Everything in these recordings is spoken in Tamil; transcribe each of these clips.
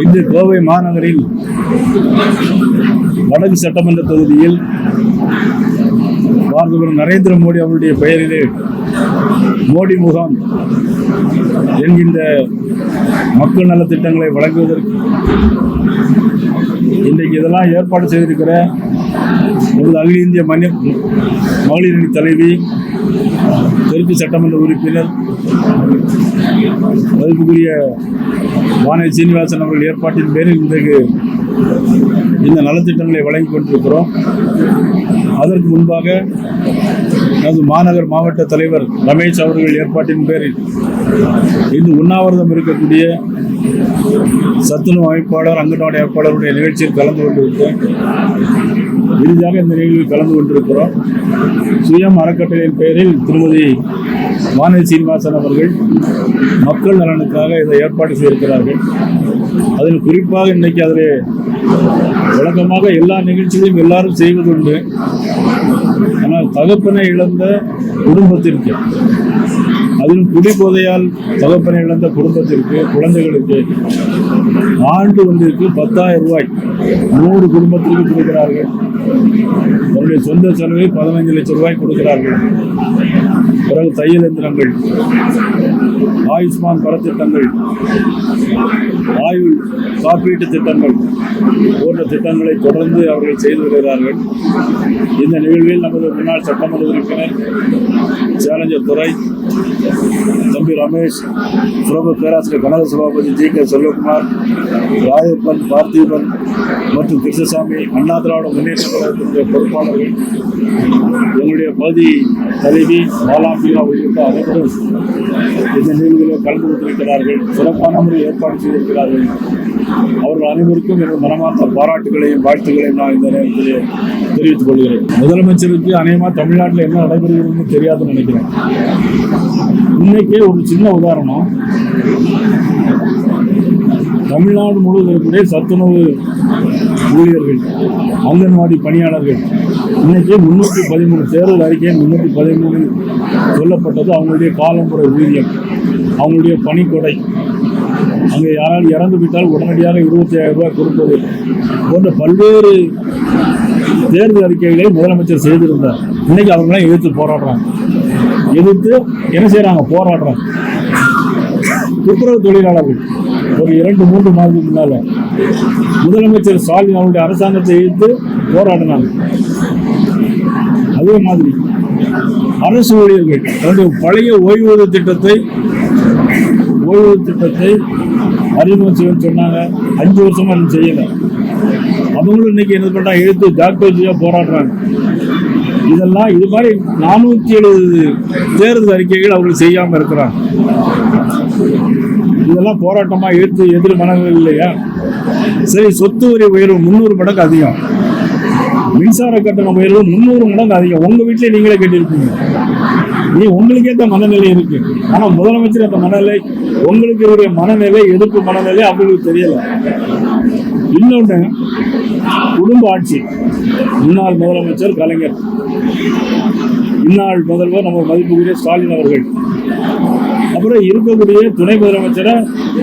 இன்று கோவை மாநகரில் வடக்கு சட்டமன்ற தொகுதியில் பாரதபுரம் நரேந்திர மோடி அவருடைய பெயரிலே மோடி முகாம் என்கின்ற மக்கள் நலத்திட்டங்களை வழங்குவதற்கு இன்றைக்கு இதெல்லாம் ஏற்பாடு செய்திருக்கிற ஒரு அகில இந்திய மணி மகளிரணி தலைவி தெற்கு சட்டமன்ற உறுப்பினர் மதிப்புக்குரிய வானதி சீனிவாசன் அவர்கள் ஏற்பாட்டின் பேரில் இன்றைக்கு இந்த நலத்திட்டங்களை வழங்கி கொண்டிருக்கிறோம். அதற்கு முன்பாக நமது மாநகர் மாவட்ட தலைவர் ரமேஷ் அவர்கள் ஏற்பாட்டின் பேரில் இன்று உண்ணாவிரதம் இருக்கக்கூடிய சத்துணவு அமைப்பாளர் அங்கன்வாடி அமைப்பாளருடைய நிகழ்ச்சியில் கலந்து கொண்டிருக்கிறோம் இறுதியாக இந்த நிகழ்வில் கலந்து கொண்டிருக்கிறோம். சுயம் அறக்கட்டளையின் பெயரில் திருமதி வானதி சீனிவாசன் அவர்கள் மக்கள் நலனுக்காக இதை ஏற்பாடு செய்திருக்கிறார்கள். அதில் குறிப்பாக இன்றைக்கி அதில் வழக்கமாக எல்லா நிகழ்ச்சிகளையும் எல்லாரும் செய்வதுண்டு. ஆனால் தகப்பனை இழந்த குடும்பத்திற்கு அதிலும் குடிபோதையால் தகப்பனை இழந்த குடும்பத்திற்கு குழந்தைகளுக்கு ஆண்டு ஒன்றிற்கு பத்தாயிரம் ரூபாய் நூறு குடும்பத்திற்கு கொடுக்கிறார்கள். தன்னுடைய சொந்த செலவை பதினைஞ்சு லட்சம் ரூபாய் கொடுக்கிறார்கள். பிறகு தையல் எந்திரங்கள் ஆயுஷ்மான் படத்திட்டங்கள் ஆயுள் காப்பீட்டு திட்டங்கள் போன்ற திட்டங்களை தொடர்ந்து அவர்கள் செய்து வருகிறார்கள். இந்த நிகழ்வில் நமது முன்னாள் சட்டமன்ற உறுப்பினர் சேலஞ்சர் துறை தம்பி ரமேஷ் சிறப்பு பேராசிரியர் கனக சபாபதி ஜி கே செல்வகுமார் ராயப்பன் பார்த்திபன் மற்றும் கிருஷ்ணசாமி அண்ணா திராவிட முன்னேற்ற கழகத்தினுடைய பொறுப்பாளர்கள் எங்களுடைய பகுதி தலைவி பாலாம்பிகா உள்ளிட்ட அனைவரும் இந்த நிகழ்வுகளில் கலந்து கொண்டிருக்கிறார்கள். சிறப்பான முறை ஏற்பாடு செய்திருக்கிறார்கள். அவர்கள் அனைவருக்கும் எனது மனமார்ந்த பாராட்டுகளையும் வாழ்த்துக்களையும் நான் இந்த நேரத்தில் தெரிவித்துக் கொள்கிறேன். முதலமைச்சருக்கு அநேகமாக தமிழ்நாட்டில் என்ன நடைபெறுகிறதுன்னு தெரியாதுன்னு நினைக்கிறேன். இன்னைக்கே ஒரு சின்ன உதாரணம். தமிழ்நாடு முழுவதும் இருக்கக்கூடிய சத்துணவு ஊழியர்கள் அங்கன்வாடி பணியாளர்கள். இன்னைக்கு முன்னூற்றி பதிமூணு தேர்தல் அறிக்கை முன்னூற்றி பதிமூணு சொல்லப்பட்டது அவங்களுடைய காலம்புற ஊதியம் அவங்களுடைய பணிக்கொடை. அங்கே யாராலும் இறந்து விட்டால் உடனடியாக இருபத்தி ஆயிரம் ரூபாய் கொடுப்பது போன்ற பல்வேறு தேர்தல் அறிக்கைகளை முதலமைச்சர் செய்திருந்தார். இன்னைக்கு அவங்களாம் எதிர்த்து போராடுறாங்க. எதிர்த்து என்ன செய்கிறாங்க போராடுறாங்க. துப்புரவு தொழிலாளர்கள் ஒரு இரண்டு மூன்று மாதத்துக்கு முன்னால முதலமைச்சர் ஸ்டாலின் அவருடைய அரசாங்கத்தை எதிர்த்து போராடினாங்க. அதே மாதிரி அரசு ஊழியர்கள் தன்னுடைய பழைய ஓய்வூதிய திட்டத்தை ஓய்வூதிய திட்டத்தை அறிமுகம் செய்யணும்னு சொன்னாங்க. அஞ்சு வருஷமா இன்னும் செய்யலை. அவங்களும் இன்னைக்கு என்ன பண்ணுறாங்க எழுத்து டாக்டர்ஜியா போராடுறாங்க. இதெல்லாம் இது மாதிரி நானூத்தி எழுபது தேர்தல் அறிக்கைகள் அவர்கள் செய்யாம இருக்கிறாங்க. இதெல்லாம் போராட்டமா எழுத்து எதிர் மனங்கள் இல்லையா சரி சொத்து வரி உயர்வு முந்நூறு மடங்கு அதிகம். மின்சார கட்டண உயர்வு முந்நூறு மடங்கு அதிகம். உங்க வீட்டிலே நீங்களே கட்டியிருப்பீங்க நீ உங்களுக்கு ஏற்ற மனநிலை இருக்கு. ஆனா முதலமைச்சர் அந்த மனநிலை உங்களுக்கு இவருடைய மனநிலை எதிர்ப்பு மனநிலை அவங்களுக்கு தெரியல. இன்னொன்று குடும்ப ஆட்சி. முன்னாள் முதலமைச்சர் கலைஞர். இந்நாள் முதல்வர் நம்ம மதிப்புக்குரிய ஸ்டாலின் அவர்கள். அப்புறம் இருக்கக்கூடிய துணை முதலமைச்சரை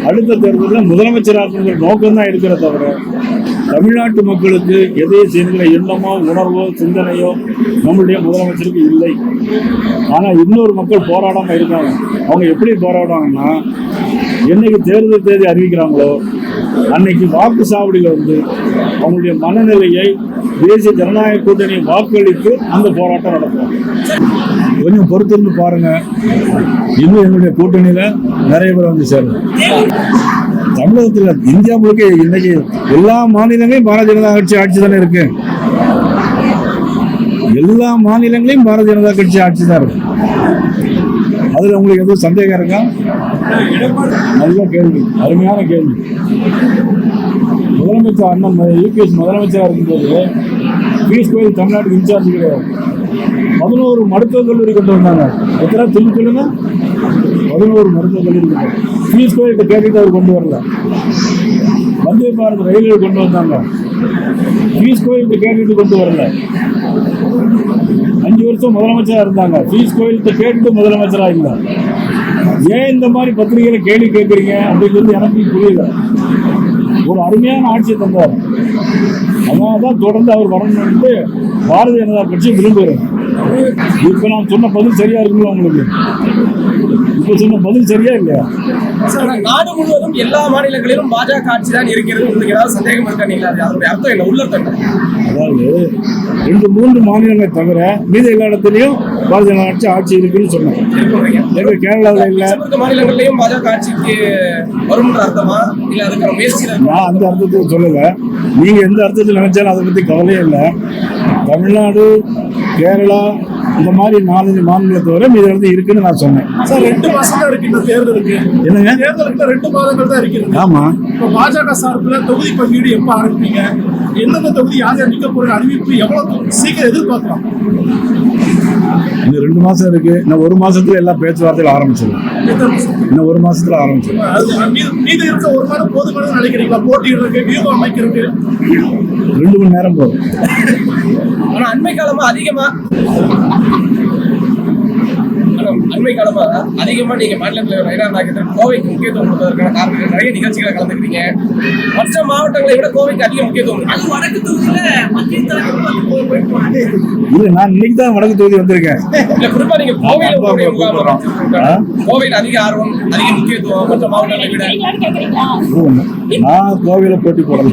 அடுத்த தேர்தலில் முதலமைச்சராக்குங்கிற நோக்கம் தான் இருக்கிற தவிர தமிழ்நாட்டு மக்களுக்கு எதை செய்கிற எண்ணமோ உணர்வோ சிந்தனையோ நம்மளுடைய முதலமைச்சருக்கு இல்லை. ஆனால் இன்னொரு மக்கள் போராடாமல் இருக்காங்க. அவங்க எப்படி போராடுவாங்கன்னா என்னைக்கு தேர்தல் தேதி அறிவிக்கிறாங்களோ அன்னைக்கு வாக்கு சாவடியில் வந்து அவங்களுடைய மனநிலையை தேசிய ஜனநாயக கூட்டணி வாக்களித்து அந்த போராட்டம் நடத்துவாங்க கொஞ்சம் பொறுத்திருந்து பாருங்க. இன்னும் எங்களுடைய கூட்டணியில நிறைய பேர் வந்து சேரும். தமிழகத்தில் இந்தியா முழுக்க இன்னைக்கு எல்லா மாநிலங்களையும் பாரதிய ஜனதா கட்சி ஆட்சி தானே இருக்கு. எல்லா மாநிலங்களையும் பாரதிய ஜனதா கட்சி ஆட்சி தான் இருக்கு. அதுல உங்களுக்கு எதுவும் சந்தேகம் இருக்கா? நல்ல கேள்வி. அருமையான கேள்வி. முதலமைச்சர் அண்ணன் யூபிஎஸ் முதலமைச்சராக இருக்கும்போது பீஸ் கோயில் தமிழ்நாட்டுக்கு இன்சார்ஜ் கிடையாது. பதினோரு மருத்துவக் கல்லூரி கொண்டு வந்தாங்க. எத்தனை திரும்பி சொல்லுங்க? பதினோரு மருத்துவக் கல்லூரி ஃபீஸ் வந்தாங்க. கேட்டுட்டு அவர் கொண்டு வரல. வந்தே பாரத் ரயில்வே கொண்டு வந்தாங்க. ஃபீஸ் கோயிலுக்கு கேட்டுட்டு கொண்டு வரல. அஞ்சு வருஷம் முதலமைச்சராக இருந்தாங்க. ஃபீஸ் கோயிலுக்கு கேட்டுட்டு முதலமைச்சராக இருந்தாங்க ஏன் இந்த மாதிரி பத்திரிகையில கேள்வி கேட்குறீங்க அப்படிங்கிறது எனக்கு புரியல. ஒரு அருமையான ஆட்சியை தந்தார். அதனால தான் தொடர்ந்து அவர் வரணும்னு பாரதிய ஜனதா கட்சி விரும்புகிறேன் இப்ப நான் சொன்ன பதில் சரியா இருக்குங்களா உங்களுக்கு? இப்ப சொன்ன பதில் சரியா இல்லையா? நாடு முழுவதும் எல்லா மாநிலங்களிலும் பாஜக ஆட்சி தான் இருக்கிறது உங்களுக்கு ஏதாவது சந்தேகம் இருக்கா நீங்க அது- அதனுடைய அர்த்தம் என்ன? உள்ளர்த்தம் அதாவது ரெண்டு மூன்று மாநிலங்களை தவிர மீதி எல்லா இடத்துலையும் பாரதிய கட்சி ஆட்சி இருக்குன்னு இருக்குன்றீங்க. எங்க கேரளாவில் இல்லை மாநிலங்கள்லயும் பாஜக ஆட்சிக்கு வரும்ன்ற அர்த்தமா? இல்ல அதுக்கான முயற்சி நான் அந்த அர்த்தத்தில் சொல்லலை. நீங்க எந்த அர்த்தத்தில் நினைச்சாலும் அதை பத்தி கவலையே இல்லை. தமிழ்நாடு கேரளா இந்த மாதிரி நாலஞ்சு மாநிலத்தை தவிர மீதி இடத்துல இருக்குன்னு நான் சொன்னேன். சார் ரெண்டு மாசம் தான் இருக்கு இந்த தேர்தலுக்கு. என்னங்க? தேர்தலுக்கு ரெண்டு மாதங்கள் தான் இருக்கிறது ஆமா. இப்போ பாஜக சார்பில் தொகுதி பங்கீடு எப்போ ஆரம்பிப்பீங்க? எந்தெந்த தொகுதி யார் நிக்க போற அறிவிப்பு எவ்வளவு சீக்கிரம் எதிர்பார்க்கலாம். இன்னும் ரெண்டு மாசம் இருக்கு. இன்னும் ஒரு மாசத்துல எல்லா பேச்சுவார்த்தைகள் ஆரம்பிச்சிடும்? இன்னும் ஒரு மாசத்துல ஆரம்பிச்சிடும் ரெண்டு மணி நேரம் போதும். ஆனா அண்மை காலமா அதிகமா? அண்மை காலமா அதிகமா நீங்க மாநில தலைவர் நயினா நாகேந்திரன் கோவைக்கு முக்கியத்துவம் கொடுத்ததற்கான காரணம் நிறைய நிகழ்ச்சிகளை கலந்துக்கிறீங்க மற்ற மாவட்டங்களை விட கோவைக்கு அதிக முக்கியத்துவம். அது வடக்கு தொகுதியில மத்திய தலைவர் இல்ல நான் இன்னைக்கு தான் வடக்கு தொகுதி வந்திருக்கேன். இல்ல குறிப்பா நீங்க கோவையில. கோவையில் அதிக ஆர்வம் அதிக முக்கியத்துவம் மற்ற மாவட்டங்களை விட. நான் கோவில போட்டி போடல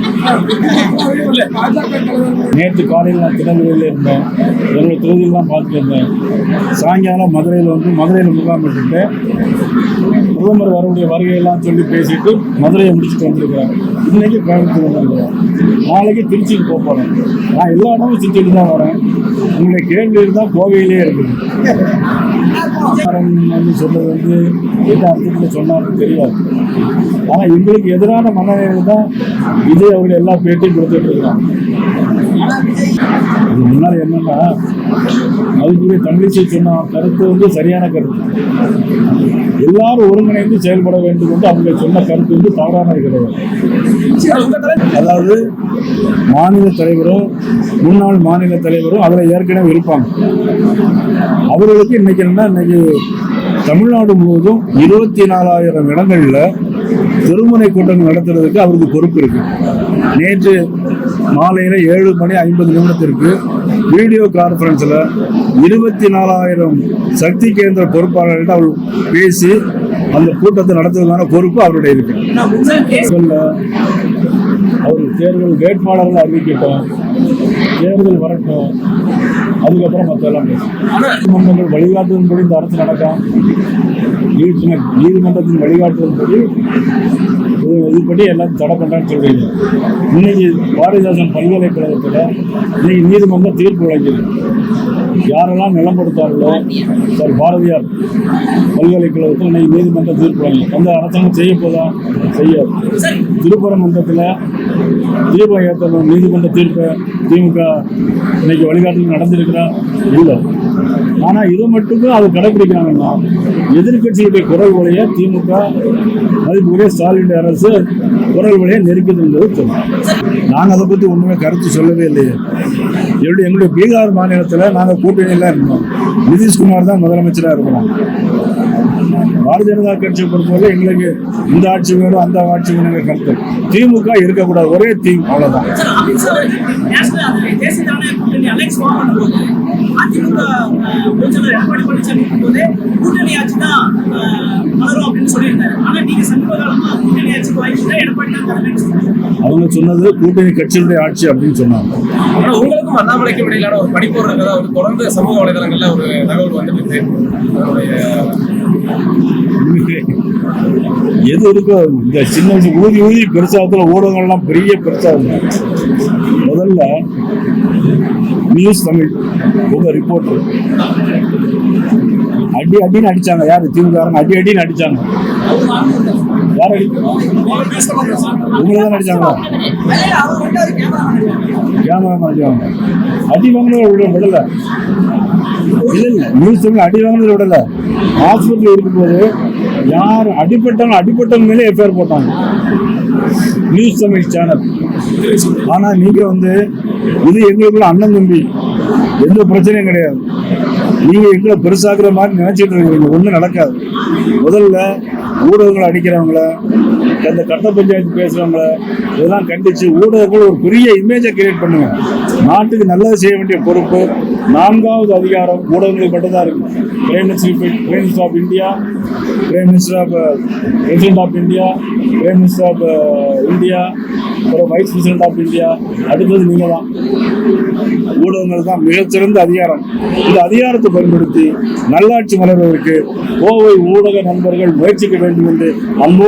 நேற்று காலையில் நான் திருநெல்வேலியில் இருந்தேன். என்னோட தொகுதியெல்லாம் பார்த்துட்டு இருந்தேன் சாயங்காலம் மதுரையில் வந்து மதுரையில் முகாமிட்டு பிரதமர் வரக்கூடிய வருகையெல்லாம் சொல்லி பேசிட்டு மதுரையை முடிச்சுட்டு வந்திருக்கிறேன் இன்னைக்கு கோயம்புத்தூர் வந்திருக்கிறேன் நாளைக்கு திருச்சிக்கு போக போகிறேன் நான் எல்லா இடமும் சுற்றிட்டு தான் வரேன். உங்களுடைய கேள்வி தான் கோவையிலே இருக்குது. வந்து சொல்றது வந்து எந்த அர்த்தத்தில் சொன்னாலும் தெரியாது. ஆனால் எங்களுக்கு எதிரான மனநிலை தான் விஜய் அவங்க எல்லா பேட்டியும் கொடுத்துட்டு இருக்கிறாங்க இது முன்னாடி என்னன்னா அதுக்குரிய தமிழிசை சொன்ன கருத்து வந்து சரியான கருத்து. எல்லாரும் ஒருங்கிணைந்து செயல்பட வேண்டும் என்று அவங்க சொன்ன கருத்து வந்து தவறான இருக்கிறது அதாவது மாநில தலைவரும் முன்னாள் மாநில தலைவரும் அதில் ஏற்கனவே இருப்பாங்க. அவர்களுக்கு இன்னைக்கு என்ன இன்னைக்கு தமிழ்நாடு முழுவதும் இருபத்தி நாலாயிரம் இடங்கள்ல திருமுனை கூட்டம் நடத்துறதுக்கு அவருக்கு பொறுப்பு இருக்கு. நேற்று மாலையில ஏழு மணி ஐம்பது நிமிடத்திற்கு வீடியோ கான்ஃபரன்ஸ்ல இருபத்தி நாலாயிரம் சக்தி கேந்திர பொறுப்பாளர்கிட்ட அவர் பேசி அந்த கூட்டத்தை நடத்துவதற்கான பொறுப்பு அவருடைய இருக்கு. அவர் தேர்தல் வேட்பாளர்கள் அறிவிக்கட்டும் தேர்தல் வரட்டும். அதுக்கப்புறம் மற்ற எல்லாம் நீதிமன்றங்கள் வழிகாட்டுதன்படி இந்த அரசு நடக்கும். நீதிமன்ற நீதிமன்றத்தின் வழிகாட்டுதன்படி இது- இதுபடி எல்லாம் தடை பண்றான்னு சொல்றீங்க. இன்னைக்கு பாரதிதாசன் பல்கலைக்கழகத்தில் இன்னைக்கு நீதிமன்றம் தீர்ப்பு வழங்கியது யாரெல்லாம் நிலப்படுத்தார்களோ சார் பாரதியார் பல்கலைக்கழகத்தில் இன்னைக்கு நீதிமன்றம் தீர்ப்பு வழங்கி. அந்த அரசாங்கம் செய்ய போதா? செய்யாது. திருப்பரங்குன்றத்தில் தீபம் ஏற்றணும் நீதிமன்ற தீர்ப்பை திமுக இன்னைக்கு வழிகாட்டில் நடந்திருக்கிறா? இல்லை. ஆனால் இதை மட்டும்தான் அது கடைபிடிக்கிறாங்கன்னா எதிர்க்கட்சியுடைய குரல் வழியை திமுக மதிப்புக்குரிய ஸ்டாலின் அரசு குரல் வழியை நெருக்குதுன்றது சொன்னோம் நாங்கள் அதை பற்றி ஒன்றுமே கருத்து சொல்லவே இல்லையே. எப்படி எங்களுடைய பீகார் மாநிலத்தில் நாங்கள் கூட்டணியில் இருந்தோம். நிதிஷ்குமார் தான் முதலமைச்சராக இருக்கிறோம் பாரதிய ஜனதா கட்சியை பொறுத்தவரை எங்களுக்கு இந்த ஆட்சி வேணும் அந்த ஆட்சி வேணுங்கிற கருத்து. திமுக இருக்கக்கூடாது ஒரே தீம் அவ்வளவுதான். சார் அமித்ஷா அவர்கள் நேஷனல் அது தேசிய ஜனநாயக கூட்டணி அலைக்ஸ் ஃபார்ம் பண்ணும்போது அதிமுக அஹ், பொதுச்செயலாளர் எடப்பாடி பழனிசாமி இருக்கும்போது கூட்டணி ஆட்சி தான் அஹ், வளரும் அப்படின்னு சொல்லியிருந்தாரு. ஆனா நீங்க சமீப காலமா கூட்டணி ஆட்சிக்கு வாய்ப்பு இல்லை எடப்பாடி தான் தலைமைன்னு சொல்றாங்க அவங்க சொன்னது கூட்டணி கட்சியினுடைய ஆட்சி அப்படின்னு சொன்னாங்க. ஆனா உங்களுக்கும் அண்ணாமலைக்கும் இடையிலான ஒரு படிப்பு தொடர்ந்து சமூக வலைதளங்கள்ல ஒரு தகவல் வந்துட்டு இருக்கு எது இருக்கோ இந்த சின்ன வயசு ஊதி ஊதி பெருசாகத்துல ஊடகங்கள்லாம் பெரிய பெருசாக முதல்ல நியூஸ் தமிழ் உங்க ரிப்போர்ட்டர் அடி அடின்னு அடிச்சாங்க. யாரு? திமுக அடி அடின்னு அடிச்சாங்க. யார் அடி? உங்களை தான் அடிச்சாங்களா? கேமரா அடிச்சாங்க. அடி வாங்கினதை விட விடல. இல்ல இல்ல. நியூஸ் தமிழ் அடி வாங்கினது விடல. ஹாஸ்பிட்டல் இருக்கும்போது யார் அடிபட்டவங்க அடிபட்டவங்க மேலே எஃப்ஐஆர் போட்டாங்க. நியூஸ் தமிழ் சேனல் ஆனால் நீங்கள் வந்து இது எங்களுக்குள்ள அண்ணன் தம்பி. எந்த பிரச்சனையும் கிடையாது. நீங்கள் எங்களை பெருசாக்குற மாதிரி நினைச்சிட்டு இருக்கீங்க. ஒன்றும் நடக்காது. முதல்ல ஊடகங்களை அடிக்கிறவங்கள அந்த கட்ட பஞ்சாயத்து பேசுகிறவங்கள இதெல்லாம் கண்டித்து ஊடகங்கள் ஒரு பெரிய இமேஜை கிரியேட் பண்ணுங்க. நாட்டுக்கு நல்லது செய்ய வேண்டிய பொறுப்பு நான்காவது அதிகாரம் ஊடகங்களுக்கு மட்டும்தான் இருக்கு. Prime minister prime minister of India prime minister of president of India prime minister of India அப்புறம் வைஸ் பிரசிடென்ட் ஆஃப் இந்தியா அடுத்தது நீங்க தான். ஊடகங்கள் தான் மிகச்சிறந்த அதிகாரம். இந்த அதிகாரத்தை பயன்படுத்தி நல்லாட்சி மலர்வதற்கு கோவை ஊடக நண்பர்கள் முயற்சிக்க வேண்டும் என்று அன்போடு